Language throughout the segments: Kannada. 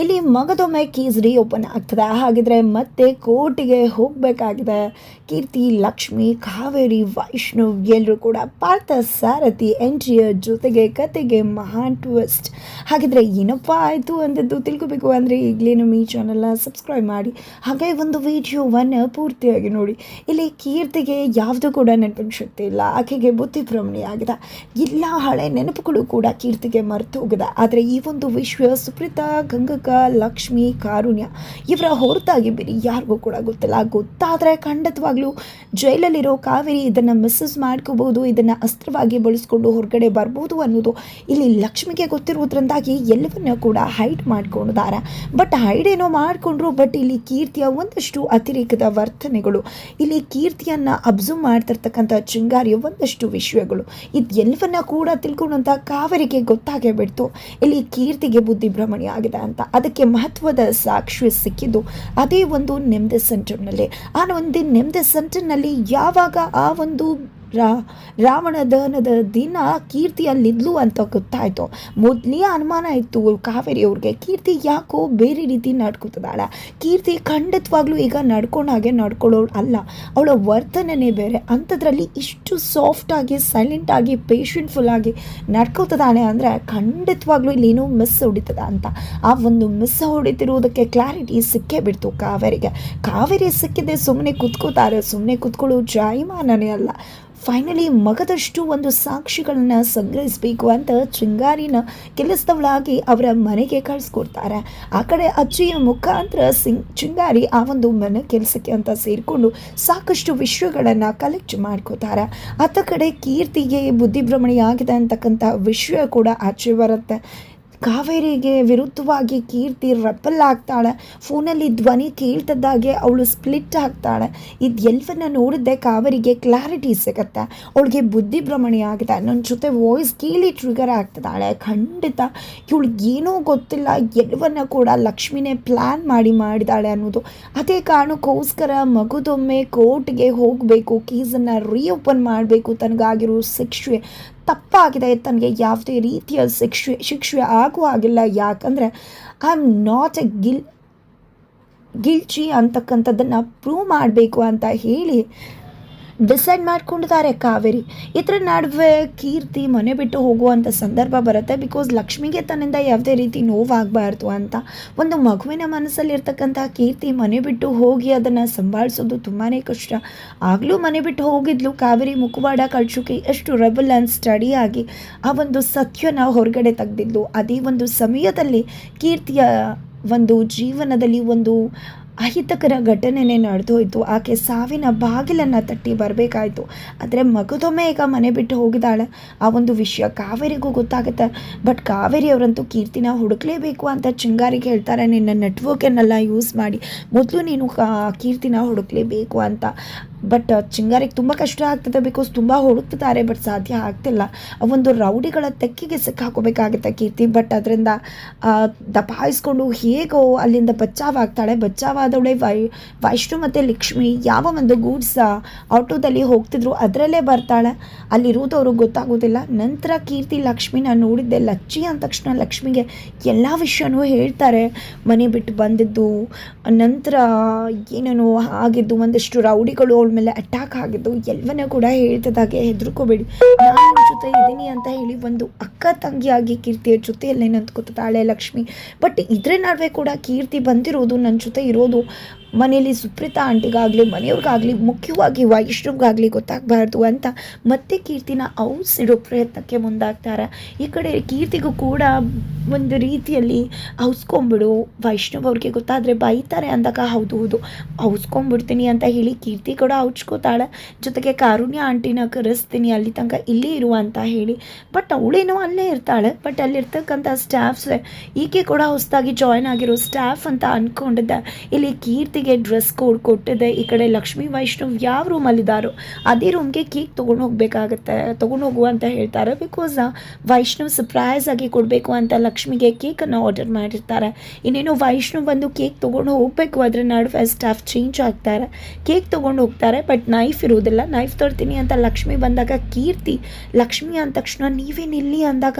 ಇಲ್ಲಿ ಮಗದೊಮ್ಮೆ ಕೀಸ್ ರೀಓಪನ್ ಆಗ್ತದೆ. ಹಾಗಿದ್ರೆ ಮತ್ತೆ ಕೋರ್ಟಿಗೆ ಹೋಗಬೇಕಾಗಿದೆ. ಕೀರ್ತಿ, ಲಕ್ಷ್ಮಿ, ಕಾವೇರಿ ವೈಷ್ಣವ್ ಎಲ್ಲರೂ ಕೂಡ ಪಾರ್ಥ, ಸಾರಥಿ ಎಂಟ್ರಿಯ ಜೊತೆಗೆ ಕತೆಗೆ ಮಹಾನ್ ಟ್ವಿಸ್ಟ್ ಹಾಗಿದ್ರೆ ಏನಪ್ಪ ಆಯಿತು ಅಂದದ್ದು ತಿಳ್ಕೊಬೇಕು ಅಂದರೆ ಈಗಲೇ ನಮ್ಮ ಈ ಚಾನಲ್ನ ಸಬ್ಸ್ಕ್ರೈಬ್ ಮಾಡಿ. ಹಾಗೆ ಒಂದು ವಿಡಿಯೋವನ್ನು ಪೂರ್ತಿಯಾಗಿ ನೋಡಿ. ಇಲ್ಲಿ ಕೀರ್ತಿಗೆ ಯಾವುದು ಕೂಡ ನೆನಪಿನ ಶಕ್ತಿ ಇಲ್ಲ. ಆಕೆಗೆ ಬುದ್ಧಿ ಭ್ರಮಣೆ ಆಗಿದೆ. ಎಲ್ಲ ಹಳೆ ನೆನಪುಗಳು ಕೂಡ ಕೀರ್ತಿಗೆ ಮರೆತು ಹೋಗಿದೆ. ಆದರೆ ಈ ಒಂದು ವಿಶ್ವ ಸುಪ್ರೀತಾ ಗಂಗಕ್ಕ ಲಕ್ಷ್ಮಿ, ಕಾರುಣ್ಯ ಇವರ ಹೊರತಾಗಿ ಬೇರೆ ಯಾರಿಗೂ ಕೂಡ ಗೊತ್ತಿಲ್ಲ. ಗೊತ್ತಾದರೆ ಖಂಡಿತವಾಗ್ಲೂ ಜೈಲಲ್ಲಿರೋ ಕಾವೇರಿ ಇದನ್ನು ಮಿಸ್ಸಸ್ ಮಾಡ್ಕೋಬಹುದು, ಇದನ್ನು ಅಸ್ತ್ರವಾಗಿ ಬಳಸ್ಕೊಂಡು ಹೊರಗಡೆ ಬರ್ಬೋದು ಅನ್ನೋದು ಇಲ್ಲಿ ಲಕ್ಷ್ಮಿಗೆ ಗೊತ್ತಿರುವುದರಿಂದಾಗಿ ಎಲ್ಲವನ್ನೂ ಕೂಡ ಹೈಡ್ ಮಾಡ್ಕೊಂಡಿದ್ದಾರೆ. ಬಟ್ ಹೈಡ್ ಏನೋ ಮಾಡಿಕೊಂಡ್ರು, ಬಟ್ ಇಲ್ಲಿ ಕೀರ್ತಿಯ ಒಂದಷ್ಟು ಅತಿರೇಕದ ವರ್ತನೆಗಳು, ಇಲ್ಲಿ ಕೀರ್ತಿಯನ್ನು ಅಬ್ಸರ್ವ್ ಮಾಡ್ತಿರ್ತಕ್ಕಂಥ ಚಿಂಗಾರಿಯ ಒಂದಷ್ಟು ವಿಷಯಗಳು, ಇದೆಲ್ಲವನ್ನ ಕೂಡ ತಿಳ್ಕೊಂಡಂಥ ಕಾವೇರಿಗೆ ಗೊತ್ತಾಗೇ ಬಿಡ್ತು. ಇಲ್ಲಿ ಕೀರ್ತಿಗೆ ಬುದ್ಧಿ ಭ್ರಮಣೆ ಆಗಿದೆ ಅಂತ. ಅದಕ್ಕೆ ಮಹತ್ವದ ಸಾಕ್ಷಿ ಸಿಕ್ಕಿದ್ದು ಅದೇ ಒಂದು ನೆಮ್ಮದಿ ಸೆಂಟರ್ನಲ್ಲಿ. ಆ ಒಂದು ನೆಮ್ಮದಿ ಸೆಂಟರ್ನಲ್ಲಿ ಯಾವಾಗ ಆ ಒಂದು ರಾ, ರಾವಣ ದಹನದ ದಿನ ಕೀರ್ತಿ ಅಲ್ಲಿದ್ಲು ಅಂತ ಗೊತ್ತಾಯಿತು. ಮೊದಲೇ ಅನುಮಾನ ಇತ್ತು ಕಾವೇರಿ ಅವ್ರಿಗೆ, ಕೀರ್ತಿ ಯಾಕೋ ಬೇರೆ ರೀತಿ ನಡ್ಕೊತಿದ್ದಾಳೆ. ಕೀರ್ತಿ ಖಂಡಿತವಾಗ್ಲೂ ಈಗ ನಡ್ಕೊಂಡು ಹಾಗೆ ನಡ್ಕೊಳ್ಳೋಳು ಅಲ್ಲ. ಅವಳ ವರ್ತನೆನೇ ಬೇರೆ. ಅಂಥದ್ರಲ್ಲಿ ಇಷ್ಟು ಸಾಫ್ಟಾಗಿ ಸೈಲೆಂಟಾಗಿ ಸೈಲೆಂಟ್ ಆಗಿ ನಡ್ಕೊತದಾಳೆ ಅಂದರೆ ಖಂಡಿತವಾಗ್ಲೂ ಇಲ್ಲಿ ಏನೋ ಮಿಸ್ ಹೊಡಿತದ ಅಂತ. ಆ ಒಂದು ಮಿಸ್ ಹೊಡಿತಿರುವುದಕ್ಕೆ ಕ್ಲಾರಿಟಿ ಸಿಕ್ಕೇ ಬಿಡ್ತು ಕಾವೇರಿಗೆ. ಕಾವೇರಿ ಸಿಕ್ಕಿದೆ ಸುಮ್ಮನೆ ಕುತ್ಕೋತಾರೆ. ಸುಮ್ಮನೆ ಕುತ್ಕೊಳ್ಳೋ ಜಾಯಿಮಾನನೇ ಅಲ್ಲ. ಫೈನಲಿ ಮಗದಷ್ಟು ಒಂದು ಸಾಕ್ಷಿಗಳನ್ನ ಸಂಗ್ರಹಿಸಬೇಕು ಅಂತ ಚಿಂಗಾರಿನ ಕೆಲಸದವಳಾಗಿ ಅವರ ಮನೆಗೆ ಕಳಿಸ್ಕೊಡ್ತಾರೆ. ಆ ಕಡೆ ಅಜ್ಜಿಯ ಮುಖಾಂತರ ಸಿಂಗ್ ಚಿಂಗಾರಿ ಆ ಒಂದು ಮನೆ ಕೆಲಸಕ್ಕೆ ಅಂತ ಸೇರಿಕೊಂಡು ಸಾಕಷ್ಟು ವಿಷಯಗಳನ್ನು ಕಲೆಕ್ಟ್ ಮಾಡ್ಕೋತಾರೆ. ಆತ ಕಡೆ ಕೀರ್ತಿಗೆ ಬುದ್ಧಿಭ್ರಮಣೆಯಾಗಿದೆ ಅಂತಕ್ಕಂಥ ವಿಷಯ ಕೂಡ ಆಚೆ ಬರುತ್ತೆ. ಕಾವೇರಿಗೆ ವಿರುದ್ಧವಾಗಿ ಕೀರ್ತಿ ರೆಪಲ್ ಆಗ್ತಾಳೆ. ಫೋನಲ್ಲಿ ಧ್ವನಿ ಕೇಳ್ತದಾಗೆ ಅವಳು ಸ್ಪ್ಲಿಟ್ ಆಗ್ತಾಳೆ. ಇದೆಲ್ಲವನ್ನ ನೋಡಿದ್ದೆ ಕಾವೇರಿಗೆ ಕ್ಲಾರಿಟಿ ಸಿಗುತ್ತೆ. ಅವಳಿಗೆ ಬುದ್ಧಿ ಭ್ರಮಣೆ ಆಗುತ್ತೆ. ನನ್ನ ಜೊತೆ ವಾಯ್ಸ್ ಕೇಳಿ ಟ್ರಿಗರ್ ಆಗ್ತದಾಳೆ ಖಂಡಿತ. ಇವಳಿಗೆ ಏನೋ ಗೊತ್ತಿಲ್ಲ. ಎಲ್ಲವನ್ನ ಕೂಡ ಲಕ್ಷ್ಮಿನೇ ಪ್ಲ್ಯಾನ್ ಮಾಡಿ ಮಾಡಿದಾಳೆ ಅನ್ನೋದು. ಅದೇ ಕಾರಣಕ್ಕೋಸ್ಕರ ಮಗುದೊಮ್ಮೆ ಕೋರ್ಟ್ಗೆ ಹೋಗಬೇಕು. ಕೇಸನ್ನು ರೀಓಪನ್ ಮಾಡಬೇಕು ತನಗಾಗಿರೋ ಶಿಕ್ಷೆ. ತಪ್ಪಾಗಿದೆ ತನಗೆ ಯಾವುದೇ ರೀತಿಯ ಶಿಕ್ಷೆ ಶಿಕ್ಷೆ ಆಗುವ ಹಾಗಿಲ್ಲ ಯಾಕಂದರೆ ಐ ಆಮ್ ನಾಟ್ ಎ ಗಿಲ್ ಗಿಲ್ಚಿ ಅಂತಕ್ಕಂಥದ್ದನ್ನು ಪ್ರೂವ್ ಮಾಡಬೇಕು ಅಂತ ಹೇಳಿ ಡಿಸೈಡ್ ಮಾಡ್ಕೊಂಡಿದ್ದಾರೆ ಕಾವೇರಿ. ಇದರ ನಡುವೆ ಕೀರ್ತಿ ಮನೆ ಬಿಟ್ಟು ಹೋಗುವಂಥ ಸಂದರ್ಭ ಬರುತ್ತೆ. ಬಿಕಾಸ್ ಲಕ್ಷ್ಮಿಗೆ ತನ್ನಿಂದ ಯಾವುದೇ ರೀತಿ ನೋವಾಗಬಾರ್ದು ಅಂತ ಒಂದು ಮಗುವಿನ ಮನಸ್ಸಲ್ಲಿರ್ತಕ್ಕಂಥ ಕೀರ್ತಿ ಮನೆ ಬಿಟ್ಟು ಹೋಗಿ ಅದನ್ನು ಸಂಭಾಳಿಸೋದು ತುಂಬಾ ಕಷ್ಟ. ಆಗಲೂ ಮನೆ ಬಿಟ್ಟು ಹೋಗಿದ್ಲು, ಕಾವೇರಿ ಮುಖವಾಡ ಕಳ್ಸೋಕೆ ಎಷ್ಟು ರೆಬಲ್ ಆ್ಯಂಡ್ ಸ್ಟಡಿಯಾಗಿ ಆ ಒಂದು ಸತ್ಯನ ಹೊರಗಡೆ ತೆಗೆದಿದ್ಲು. ಅದೇ ಒಂದು ಸಮಯದಲ್ಲಿ ಕೀರ್ತಿಯ ಒಂದು ಜೀವನದಲ್ಲಿ ಒಂದು ಅಹಿತಕರ ಘಟನೆನೇ ಹೋಯಿತು. ಆಕೆ ಸಾವಿನ ಬಾಗಿಲನ್ನು ತಟ್ಟಿ ಬರಬೇಕಾಯಿತು. ಆದರೆ ಮಗದೊಮ್ಮೆ ಈಗ ಮನೆ ಬಿಟ್ಟು ಹೋಗಿದ್ದಾಳೆ. ಆ ಒಂದು ವಿಷಯ ಕಾವೇರಿಗೂ ಗೊತ್ತಾಗುತ್ತೆ. ಬಟ್ ಕಾವೇರಿ ಅವರಂತೂ ಕೀರ್ತಿನ ಹುಡುಕಲೇಬೇಕು ಅಂತ ಚಿಂಗಾರಿಗೆ ಹೇಳ್ತಾರೆ. ನಿನ್ನ ನೆಟ್ವರ್ಕನ್ನೆಲ್ಲ ಯೂಸ್ ಮಾಡಿ. ಮೊದಲು ನೀನು ಕೀರ್ತಿನ ಹುಡುಕಲೇಬೇಕು ಅಂತ. ಬಟ್ ಚಿಂಗಾರಿಗೆ ತುಂಬ ಕಷ್ಟ ಆಗ್ತದೆ ಬಿಕಾಸ್ ತುಂಬ ಹುಡುಕ್ತಿದ್ದಾರೆ ಬಟ್ ಸಾಧ್ಯ ಆಗ್ತಿಲ್ಲ. ಒಂದು ರೌಡಿಗಳ ತೆಕ್ಕಿಗೆ ಸಿಕ್ಕಾಕೋಬೇಕಾಗುತ್ತೆ ಕೀರ್ತಿ. ಬಟ್ ಅದರಿಂದ ದಪಾಯಿಸ್ಕೊಂಡು ಹೇಗೋ ಅಲ್ಲಿಂದ ಬಚಾವಾಗ್ತಾಳೆ ಬಚಾವಾದವಳೆ ವೈ, ವೈಷ್ಣು ಮತ್ತು ಲಕ್ಷ್ಮಿ ಯಾವ ಒಂದು ಗೂಡ್ಸ್ ಆಟೋದಲ್ಲಿ ಹೋಗ್ತಿದ್ರು ಅದರಲ್ಲೇ ಬರ್ತಾಳೆ. ಅಲ್ಲಿರುವುದವ್ರಿಗೆ ಗೊತ್ತಾಗೋದಿಲ್ಲ. ನಂತರ ಕೀರ್ತಿ ಲಕ್ಷ್ಮಿನ ನೋಡಿದ್ದೆ. ಲಚ್ಚಿ ಅಂದ ತಕ್ಷಣ ಲಕ್ಷ್ಮಿಗೆ ಎಲ್ಲ ವಿಷಯನೂ ಹೇಳ್ತಾರೆ. ಮನೆ ಬಿಟ್ಟು ಬಂದಿದ್ದು, ನಂತರ ಏನೇನೋ ಆಗಿದ್ದು, ಒಂದಿಷ್ಟು ರೌಡಿಗಳು ಮೇಲೆ ಅಟ್ಯಾಕ್ ಆಗಿದ್ದು ಎಲ್ವನ ಕೂಡ ಹೇಳ್ತದಾಗೆ ಹೆದರ್ಕೋಬೇಡಿ. ನಾನು ಜೊತೆ ಇದ್ದೀನಿ ಅಂತ ಹೇಳಿ ಒಂದು ಅಕ್ಕ ತಂಗಿಯಾಗಿ ಕೀರ್ತಿಯ ಜೊತೆಯಲ್ಲೇ ನಿಂತ್ಕೊತಾಳೆ ಲಕ್ಷ್ಮಿ. ಬಟ್ ಇದ್ರ ನಡುವೆ ಕೂಡ ಕೀರ್ತಿ ಬಂದಿರೋದು ನನ್ನ ಜೊತೆ ಇರೋದು. ಮನೆಯಲ್ಲಿ ಸುಪ್ರೀತಾ ಆಂಟಿಗಾಗಲಿ, ಮನೆಯವ್ರಿಗಾಗಲಿ, ಮುಖ್ಯವಾಗಿ ವೈಷ್ಣವ್ಗಾಗಲಿ ಗೊತ್ತಾಗಬಾರ್ದು ಅಂತ ಮತ್ತೆ ಕೀರ್ತಿನ ಔಸಿಡೋ ಪ್ರಯತ್ನಕ್ಕೆ ಮುಂದಾಗ್ತಾರೆ. ಈ ಕಡೆ ಕೀರ್ತಿಗೂ ಕೂಡ ಒಂದು ರೀತಿಯಲ್ಲಿ ಔಸ್ಕೊಂಬಿಡು. ವೈಷ್ಣವ್ ಅವ್ರಿಗೆ ಗೊತ್ತಾದರೆ ಬೈತಾರೆ ಅಂದಾಗ ಹೌದು ಹೌದು. ಔಸ್ಕೊಂಬಿಡ್ತೀನಿ ಅಂತ ಹೇಳಿ ಕೀರ್ತಿ ಕೂಡ ಔಚ್ಕೋತಾಳೆ. ಜೊತೆಗೆ ಕಾರುಣ್ಯ ಆಂಟಿನ ಕರೆಸ್ತೀನಿ, ಅಲ್ಲಿ ತನಕ ಇಲ್ಲೇ ಇರು ಅಂತ ಹೇಳಿ. ಬಟ್ ಅವಳೇನೋ ಅಲ್ಲೇ ಇರ್ತಾಳೆ. ಬಟ್ ಅಲ್ಲಿರ್ತಕ್ಕಂಥ ಸ್ಟಾಫ್ಸ್ ಈಕೆ ಕೂಡ ಹೊಸದಾಗಿ ಜಾಯ್ನ್ ಆಗಿರೋ ಸ್ಟಾಫ್ ಅಂತ ಅಂದ್ಕೊಂಡಿದ್ದೆ ಇಲ್ಲಿ ಕೀರ್ತಿಗೆ ಡ್ರೆಸ್ ಕೋಡ್ ಕೊಟ್ಟಿದೆ. ಈ ಕಡೆ ಲಕ್ಷ್ಮೀ, ವೈಷ್ಣವ್ ಯಾವ ರೂಮಲ್ಲಿದ್ದಾರೋ ಅದೇ ರೂಮ್ಗೆ ಕೇಕ್ ತೊಗೊಂಡು ಹೋಗಬೇಕಾಗತ್ತೆ, ತೊಗೊಂಡು ಹೋಗು ಅಂತ ಹೇಳ್ತಾರೆ. ಬಿಕಾಸ್ ವೈಷ್ಣವ್ ಸರ್ಪ್ರೈಸ್ ಆಗಿ ಕೊಡಬೇಕು ಅಂತ ಲಕ್ಷ್ಮಿಗೆ ಕೇಕನ್ನು ಆರ್ಡರ್ ಮಾಡಿರ್ತಾರೆ. ಇನ್ನೇನು ವೈಷ್ಣವ್ ಬಂದು ಕೇಕ್ ತೊಗೊಂಡು ಹೋಗಬೇಕು ಅದರ ನಡುವೆ ಸ್ಟಾಫ್ ಚೇಂಜ್ ಆಗ್ತಾರೆ. ಕೇಕ್ ತೊಗೊಂಡು ಹೋಗ್ತಾರೆ ಬಟ್ ನೈಫ್ ಇರೋದಿಲ್ಲ ನೈಫ್ ತರ್ತೀನಿ ಅಂತ ಲಕ್ಷ್ಮಿ ಬಂದಾಗ, ಕೀರ್ತಿ, ಲಕ್ಷ್ಮಿ ಅಂದ ತಕ್ಷಣ ನೀವೇನಿಲ್ಲಿ ಅಂದಾಗ,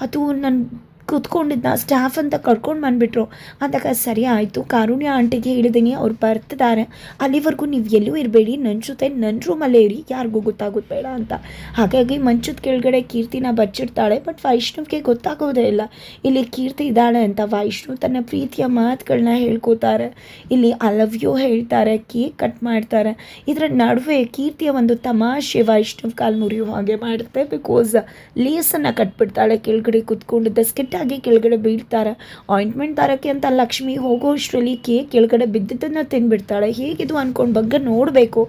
ಅದು ನನ್ನ ಕೂತ್ಕೊಂಡಿದ್ದ ಸ್ಟಾಫ್ ಅಂತ ಕರ್ಕೊಂಡು ಬಂದುಬಿಟ್ರು. ಅಂದಾಗ ಸರಿ ಆಯಿತು, ಕಾರುಣ್ಯ ಆಂಟಿಗೆ ಹೇಳಿದ್ದೀನಿ ಅವ್ರು ಬರ್ತಿದ್ದಾರೆ. ಅಲ್ಲಿವರೆಗೂ ನೀವು ಎಲ್ಲೂ ಇರಬೇಡಿ ನನ್ನ ಜೊತೆ ನನ್ನ ರೂಮಲ್ಲೇ ಇರಿ, ಯಾರಿಗೂ ಗೊತ್ತಾಗೋದು ಬೇಡ ಅಂತ. ಹಾಗಾಗಿ ಮಂಚದ ಕೆಳಗಡೆ ಕೀರ್ತಿನ ಬಚ್ಚಿಡ್ತಾಳೆ ಬಟ್ ವೈಷ್ಣವ್ಗೆ ಗೊತ್ತಾಗೋದೇ ಇಲ್ಲ. ಇಲ್ಲಿ ಕೀರ್ತಿ ಇದ್ದಾಳೆ ಅಂತ ವೈಷ್ಣವ್ ತನ್ನ ಪ್ರೀತಿಯ ಮಾತುಗಳನ್ನ ಹೇಳ್ಕೋತಾರೆ. ಇಲ್ಲಿ ಐ ಲವ್ ಯು ಹೇಳ್ತಾರೆ, ಕೇಕ್ ಕಟ್ ಮಾಡ್ತಾರೆ. ಇದರ ನಡುವೆ ಕೀರ್ತಿಯ ಒಂದು ತಮಾಷೆ ವೈಷ್ಣವ್ ಕಾಲು ಮುರಿಯೋ ಹಾಗೆ ಮಾಡುತ್ತೆ ಬಿಕಾಸ್ ಲೇಸನ್ನು ಕಟ್ಬಿಡ್ತಾಳೆ ಕೆಳಗಡೆ ಕುತ್ಕೊಂಡಿದ್ದ, ಸ್ಕಿಟ್ ಆಗಿ ಕೆಳಗಡೆ ಬೀಳ್ತಾರೆ. ಆಯಿಂಟ್ಮೆಂಟ್ ತರಕ್ಕೆ ಅಂತ ಲಕ್ಷ್ಮಿ ಹೋಗೋ ಅಷ್ಟರಲ್ಲಿ ಕೇಕ್ ಕೆಳಗಡೆ ಬಿದ್ದಿದ್ದನ್ನು ತಿಂದ್ಬಿಡ್ತಾಳೆ ಹೇಗಿದು ಅಂದ್ಕೊಂಡು ಬಗ್ಗೆ ನೋಡಬೇಕು.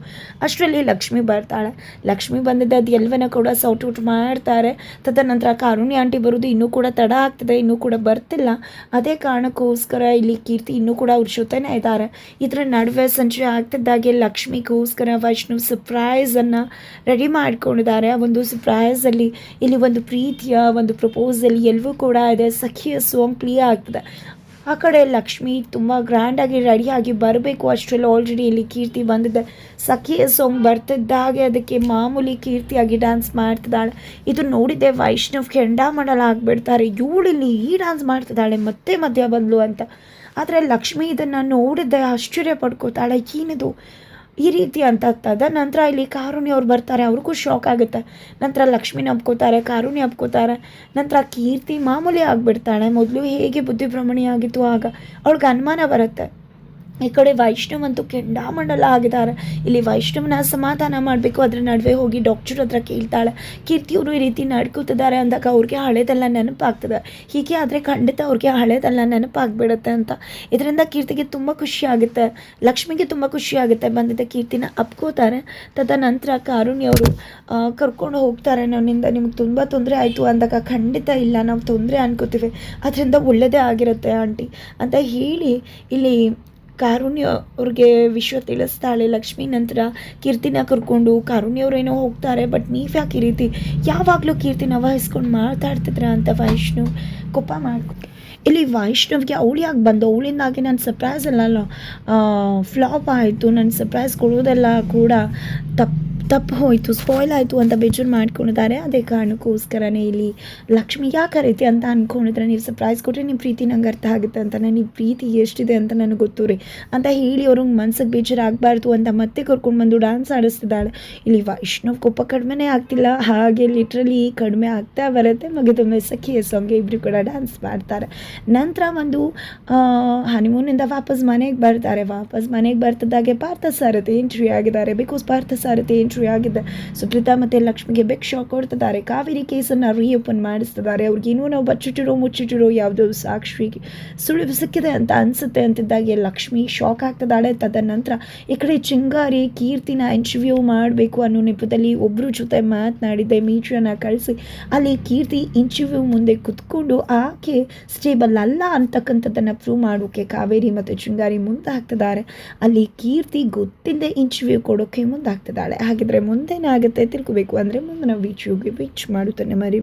ಅಷ್ಟರಲ್ಲಿ ಲಕ್ಷ್ಮಿ ಬರ್ತಾಳೆ. ಲಕ್ಷ್ಮಿ ಬಂದಿದ್ದ ಅದು ಎಲ್ಲವನ್ನ ಕೂಡ ಸೌಟ್ ಔಟ್ ಮಾಡ್ತಾರೆ. ತದನಂತರ ಕಾರುಣಿ ಆಂಟಿ ಬರೋದು ಇನ್ನೂ ಕೂಡ ತಡ ಆಗ್ತದೆ, ಇನ್ನೂ ಕೂಡ ಬರ್ತಿಲ್ಲ. ಅದೇ ಕಾರಣಕ್ಕೋಸ್ಕರ ಇಲ್ಲಿ ಕೀರ್ತಿ ಇನ್ನೂ ಕೂಡ ಅವ್ರ ಜೊತೆನೇ ಇದ್ದಾರೆ ಇದರ ನಡುವೆ ಸಂಜೆ ಆಗ್ತಿದ್ದಾಗೆ ಲಕ್ಷ್ಮಿಗೋಸ್ಕರ ಸರ್ಪ್ರೈಸ್ ಸರ್ಪ್ರೈಸನ್ನು ರೆಡಿ ಮಾಡ್ಕೊಂಡಿದ್ದಾರೆ. ಒಂದು ಒಂದು ಸರ್ಪ್ರೈಸಲ್ಲಿ ಇಲ್ಲಿ ಒಂದು ಪ್ರೀತಿಯ ಒಂದು ಪ್ರಪೋಸಲ್ ಎಲ್ಲವೂ ಕೂಡ ಇದೆ. ಸಖಿಯ ಸಾಂಗ್ ಪ್ಲೇ ಆಗ್ತದೆ. ಆ ಕಡೆ ಲಕ್ಷ್ಮಿ ತುಂಬ ಗ್ರ್ಯಾಂಡಾಗಿ ರೆಡಿಯಾಗಿ ಬರಬೇಕು ಅಷ್ಟರಲ್ಲಿ ಆಲ್ರೆಡಿ ಇಲ್ಲಿ ಕೀರ್ತಿ ಬಂದಿದೆ. ಸಖಿಯ ಬರ್ತಿದ್ದ ಹಾಗೆ ಅದಕ್ಕೆ ಮಾಮೂಲಿ ಕೀರ್ತಿಯಾಗಿ ಡ್ಯಾನ್ಸ್ ಮಾಡ್ತಿದ್ದಾಳೆ. ಇದು ನೋಡಿದ್ದೆ ವೈಷ್ಣವ್ ಕೆಂಡಾಮಂಡಲ ಆಗಿಬಿಡ್ತಾರೆ. ಇವಳಿಲ್ಲಿ ಈ ಡ್ಯಾನ್ಸ್ ಮಾಡ್ತಿದ್ದಾಳೆ, ಮತ್ತೆ ಮಧ್ಯ ಬಂದಳು ಅಂತ. ಆದರೆ ಲಕ್ಷ್ಮಿ ಇದನ್ನು ನೋಡಿದ್ದೆ ಆಶ್ಚರ್ಯ ಪಡ್ಕೋತಾಳೆ, ಏನಿದು? ಈ ರೀತಿ ಅಂತ ತದನಂತರ ಇಲ್ಲಿ ಕಾರುಣಿ ಅವ್ರು ಬರ್ತಾರೆ, ಅವ್ರಿಗೂ ಶಾಕ್ ಆಗುತ್ತೆ. ನಂತರ ಲಕ್ಷ್ಮಿನ ನಂಬ್ಕೋತಾರೆ ಕಾರುಣಿ ಹಬ್ಕೋತಾರೆ ನಂತರ ಕೀರ್ತಿ ಮಾಮೂಲಿ ಆಗಿಬಿಡ್ತಾಳೆ. ಮೊದಲು ಹೇಗೆ ಬುದ್ಧಿಭ್ರಮಣಿ ಆಗಿತ್ತು ಆಗ. ಅವ್ಳಿಗೆ ಅನುಮಾನ ಬರುತ್ತೆ. ಈ ಕಡೆ ವೈಷ್ಣವಂತೂ ಕೆಂಡಾಮಂಡಲ ಆಗಿದ್ದಾರೆ. ಇಲ್ಲಿ ವೈಷ್ಣವನ ಸಮಾಧಾನ ಮಾಡಬೇಕು, ಅದರ ನಡುವೆ ಹೋಗಿ ಡಾಕ್ಟರ್ ಹತ್ರ ಕೇಳ್ತಾಳೆ. ಕೀರ್ತಿಯವರು ಈ ರೀತಿ ನಡ್ಕೋತಿದ್ದಾರೆ ಅಂದಾಗ ಅವ್ರಿಗೆ ಹಳೇದೆಲ್ಲ ನೆನಪಾಗ್ತದೆ. ಹೀಗೆ ಆದರೆ ಖಂಡಿತ ಅವ್ರಿಗೆ ಹಳೇದೆಲ್ಲ ನೆನಪಾಗ್ಬಿಡುತ್ತೆ ಅಂತ. ಇದರಿಂದ ಕೀರ್ತಿಗೆ ತುಂಬ ಖುಷಿ ಆಗುತ್ತೆ. ಲಕ್ಷ್ಮಿಗೆ ತುಂಬ ಖುಷಿ ಆಗುತ್ತೆ. ಬಂದಿದ್ದ ಕೀರ್ತಿನ ಅಪ್ಕೋತಾರೆ. ತದನಂತರ ಕಾರುಣ್ಯ ಅವರು ಕರ್ಕೊಂಡು ಹೋಗ್ತಾರೆ. ನನ್ನಿಂದ ನಿಮ್ಗೆ ತುಂಬ ತೊಂದರೆ ಆಯಿತು ಅಂದಾಗ ಖಂಡಿತ ಇಲ್ಲ, ನಾವು ತೊಂದರೆ ಅನ್ಕೋತೀವಿ. ಅದರಿಂದ ಒಳ್ಳೆಯದೇ ಆಗಿರುತ್ತೆ ಆಂಟಿ ಅಂತ ಹೇಳಿ ಇಲ್ಲಿ ಕಾರುಣ್ಯ ಅವ್ರಿಗೆ ವಿಶ್ವ ತಿಳಿಸ್ತಾಳೆ. ಲಕ್ಷ್ಮಿ ನಂತರ ಕೀರ್ತಿನ ಕರ್ಕೊಂಡು, ಕಾರುಣ್ಯ ಅವರೇನೋ ಹೋಗ್ತಾರೆ ಬಟ್ ನೀವು ಯಾಕೆ ಈ ರೀತಿ? ಯಾವಾಗಲೂ ಕೀರ್ತಿನ ವಹಿಸ್ಕೊಂಡು ಮಾತಾಡ್ತಿದ್ರ ಅಂತ ವೈಷ್ಣು ಕೋಪ ಮಾಡ್ಕೊ ಇಲ್ಲಿ ವೈಷ್ಣವ್ಗೆ ಅವಳು ಯಾಕೆ ಬಂದು, ಅವಳಿಂದಾಗಿ ನನ್ನ ಸರ್ಪ್ರೈಸ್ ಎಲ್ಲ ಫ್ಲಾಪ್ ಆಯಿತು. ನನ್ನ ಸರ್ಪ್ರೈಸ್ ಕೊಡೋದೆಲ್ಲ ಕೂಡ ತಪ್ಪು. ತಪ್ಪು ಹೋಯಿತು ಸ್ಪಾಯ್ಲ್ ಆಯಿತು ಅಂತ ಬೇಜಾರು ಮಾಡ್ಕೊಂಡಿದ್ದಾರೆ. ಅದೇ ಕಾರಣಕ್ಕೋಸ್ಕರನೇ ಇಲ್ಲಿ ಲಕ್ಷ್ಮಿ ಯಾಕೆ ಕರೀತಿ ರೀತಿ ಅಂತ ಅಂದ್ಕೊಂಡಿದ್ರೆ ನೀವು ಸರ್ಪ್ರೈಸ್ ಕೊಟ್ಟರೆ ನಿಮ್ಮ ಪ್ರೀತಿ ನಂಗೆ ಅರ್ಥ ಆಗುತ್ತೆ ಅಂತ ನಿಮ್ಮ ಪ್ರೀತಿ ಎಷ್ಟಿದೆ ಅಂತ ನನಗೆ ಗೊತ್ತು ರೀ. ಅಂತ ಹೇಳಿ ಅವ್ರಿಗೆ ಮನ್ಸಿಗೆ ಬೇಜಾರು ಆಗಬಾರ್ದು ಅಂತ ಮತ್ತೆ ಕರ್ಕೊಂಡು ಬಂದು ಡ್ಯಾನ್ಸ್ ಆಡಿಸ್ತಿದ್ದಾಳೆ. ಇಲ್ಲಿ ವೈಷ್ಣವ್ ಕೋಪ ಕಡಿಮೆನೇ ಆಗ್ತಿಲ್ಲ, ಹಾಗೆ ಲಿಟ್ರಲಿ ಕಡಿಮೆ ಆಗ್ತಾ ಬರುತ್ತೆ. ಮಗದ ಸಖಿಯ ಸಾಂಗ್ಗೆ ಇಬ್ಬರು ಕೂಡ ಡ್ಯಾನ್ಸ್ ಮಾಡ್ತಾರೆ. ನಂತರ ಒಂದು ಹನಿಮೂನಿಂದ ವಾಪಸ್ ಮನೆಗೆ ಬರ್ತಾರೆ. ವಾಪಸ್ ಮನೆಗೆ ಬರ್ತಿದ್ದಾಗೆ ಪಾರ್ಥ ಸಾರಥಿ ಎಂಟ್ರಿ ಆಗಿದ್ದಾರೆ. ಬಿಕಾಸ್ ಪಾರ್ಥ ಸಾರಥಿ ಎಂಟ್ರಿ ಆಗಿದೆ. ಸುಪ್ರೀತಾ ಮತ್ತು ಲಕ್ಷ್ಮಿಗೆ ಬೆಕ್ ಶಾಕ್ ಕೊಡ್ತಿದ್ದಾರೆ ಕಾವೇರಿ ಕೇಸನ್ನು ರೀಓಪನ್ ಮಾಡಿಸ್ತಿದ್ದಾರೆ. ಅವ್ರಿಗೇನೋ ನಾವು ಬಚ್ಚಿಟ್ಟಿರೋ, ಮುಚ್ಚಿಟ್ಟಿರೋ ಯಾವುದೋ ಸಾಕ್ಷಿ ಸುಳಿವು ಸಿಕ್ಕಿದೆ ಅಂತ ಅನಿಸುತ್ತೆ ಅಂತಿದ್ದಾಗೆ ಲಕ್ಷ್ಮಿ ಶಾಕ್ ಆಗ್ತಿದ್ದಾಳೆ. ತದನಂತರ ಈ ಕಡೆ ಚಿಂಗಾರಿ ಕೀರ್ತಿನ ಇಂಟರ್ವ್ಯೂ ಮಾಡಬೇಕು ಅನ್ನೋ ನೆಪದಲ್ಲಿ ಒಬ್ಬರು ಜೊತೆ ಮಾತನಾಡಿದ್ದೆ. ಮೀಟ್ರಿಯನ್ನು ಕಳಿಸಿ ಅಲ್ಲಿ ಕೀರ್ತಿ ಇಂಟರ್ವ್ಯೂ ಮುಂದೆ ಕುತ್ಕೊಂಡು ಆಕೆ ಸ್ಟೇಬಲ್ ಅಲ್ಲ ಅಂತಕ್ಕಂಥದ್ದನ್ನು ಪ್ರೂವ್ ಮಾಡೋಕ್ಕೆ ಕಾವೇರಿ ಮತ್ತು ಚಿಂಗಾರಿ ಮುಂದಾಗ್ತಿದ್ದಾರೆ. ಅಲ್ಲಿ ಕೀರ್ತಿ ಗೊತ್ತಿಲ್ಲದೆ ಇಂಟರ್ವ್ಯೂ ಕೊಡೋಕ್ಕೆ ಮುಂದಾಗ್ತಿದ್ದಾಳೆ. ಹಾಗಿದ್ರೆ ಮುಂದೇನಾಗುತ್ತೆ ತಿಳ್ಕೋಬೇಕು ಅಂದರೆ ಬೀಚ್ ಹೋಗಿ ಬೀಚ್ ಮಾಡುತ್ತಾನೆ. ಮರಿ